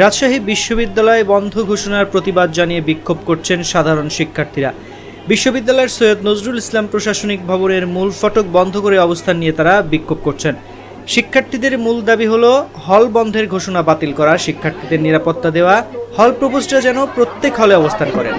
রাজশাহী বিশ্ববিদ্যালয় বন্ধ ঘোষণার প্রতিবাদ জানিয়ে বিক্ষোভ করছেন সাধারণ শিক্ষার্থীরা। বিশ্ববিদ্যালয়ের সৈয়দ নজরুল ইসলাম প্রশাসনিক ভবনের মূল ফটক বন্ধ করে অবস্থান নিয়ে তারা বিক্ষোভ করছেন। শিক্ষার্থীদের মূল দাবি হল হল বন্ধের ঘোষণা বাতিল করা, শিক্ষার্থীদের নিরাপত্তা দেওয়া, হল প্রপোজরা যেন প্রত্যেক হলে অবস্থান করেন।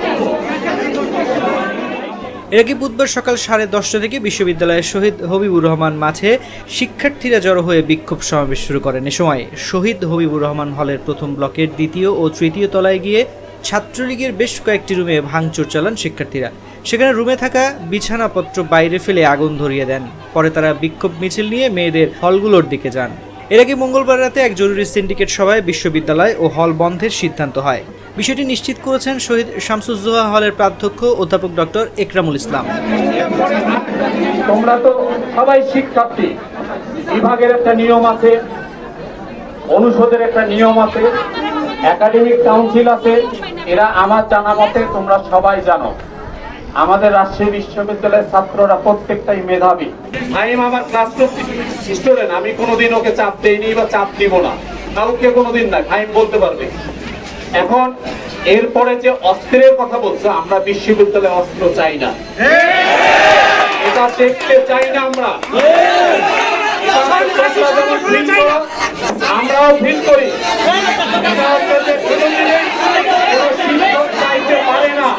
এর আগে বুধবার সকাল সাড়ে দশটা থেকে বিশ্ববিদ্যালয়ের শহীদ হবিবুর রহমান মাঠে শিক্ষার্থীরা জড়ো হয়ে বিক্ষোভ সমাবেশ শুরু করেন। এ সময় শহীদ হবিবুর রহমান হলের প্রথম ব্লকের দ্বিতীয় ও তৃতীয় তলায় গিয়ে ছাত্রলীগের বেশ কয়েকটি রুমে ভাঙচুর চালান শিক্ষার্থীরা। সেখানে রুমে থাকা বিছানাপত্র বাইরে ফেলে আগুন ধরিয়ে দেন। পরে তারা বিক্ষোভ মিছিল নিয়ে মেয়েদের হলগুলোর দিকে যান। এর আগে মঙ্গলবার রাতে এক জরুরি সিন্ডিকেট সভায় বিশ্ববিদ্যালয় ও হল বন্ধের সিদ্ধান্ত হয়। বিষয়টি নিশ্চিত করেছেন শহীদ শামসুজ্জোহা হলের প্রাধ্যক্ষ অধ্যাপক ডক্টর একরামুল ইসলাম। তোমরা তো সবাই শিক্ষার্থী। বিভাগের একটা নিয়ম আছে, অনুষদের একটা নিয়ম আছে একাডেমিক কাউন্সিল আছে, এরা আমার জানা মতে তোমরা সবাই জানো। আমাদের রাজশাহী বিশ্ববিদ্যালয়ের ছাত্ররা প্রত্যেকটাই মেধাবী। ফাইম আমার ক্লাস স্টুডেন্ট আমি কোনোদিন ওকে চাপ দেইনি বা চাপ দিব না। কাউকে কোনোদিন না ফাইম বলতে পারবে। এখন এরপরে যে অস্ত্রের কথা বলছো, আমরা বিশ্ববিদ্যালয়ে অস্ত্র চাই না। এটা দেখতে চাই না আমরা। আমরাও ফিল করি এটা হচ্ছে যে কোনোদিনই কোনো শিক্ষক চাইতে পারে না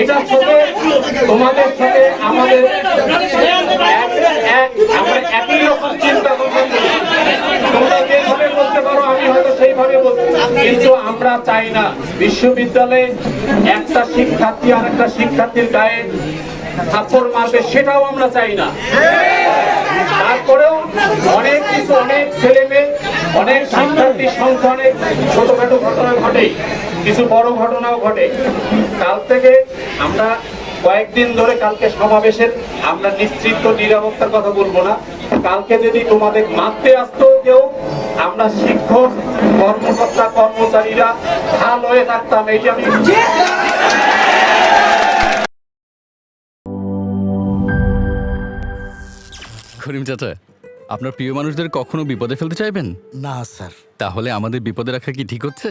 এটা সাথে তোমাদের সাথে আমাদের একই রকম চিন্তা তোমরা যেভাবে বলতে পারো, আমি হয়তো সেইভাবে বলতে কিন্তু আমরা চাই না বিশ্ববিদ্যালয়ে একটা শিক্ষার্থী আর একটা শিক্ষার্থীর গায়ে থাপ্পড় মারবে, সেটাও আমরা চাই না। তারপরেও অনেক কিছু, অনেক ছেলে মেয়ে অনেক শিক্ষার্থীর সংখ্যা অনেক ছোটখাটো ঘটনা ঘটে কিছু বড় ঘটনাও ঘটে। কাল থেকে আমরা কয়েকদিন ধরে কালকে সমাবেশের আমরা নিশ্চিত নিরাপত্তার কথা বলব না। কালকে যদি তোমাদের মারতে আসতো কেউ আমরা শিক্ষক কর্মকর্তা কর্মচারীরা ঢাল হয়ে থাকতাম এইটা আমি করিম চাচা আপনার প্রিয় মানুষদের কখনো বিপদে ফেলতে চাইবেন? না স্যার। তাহলে আমাদের বিপদে রাখা কি ঠিক হচ্ছে?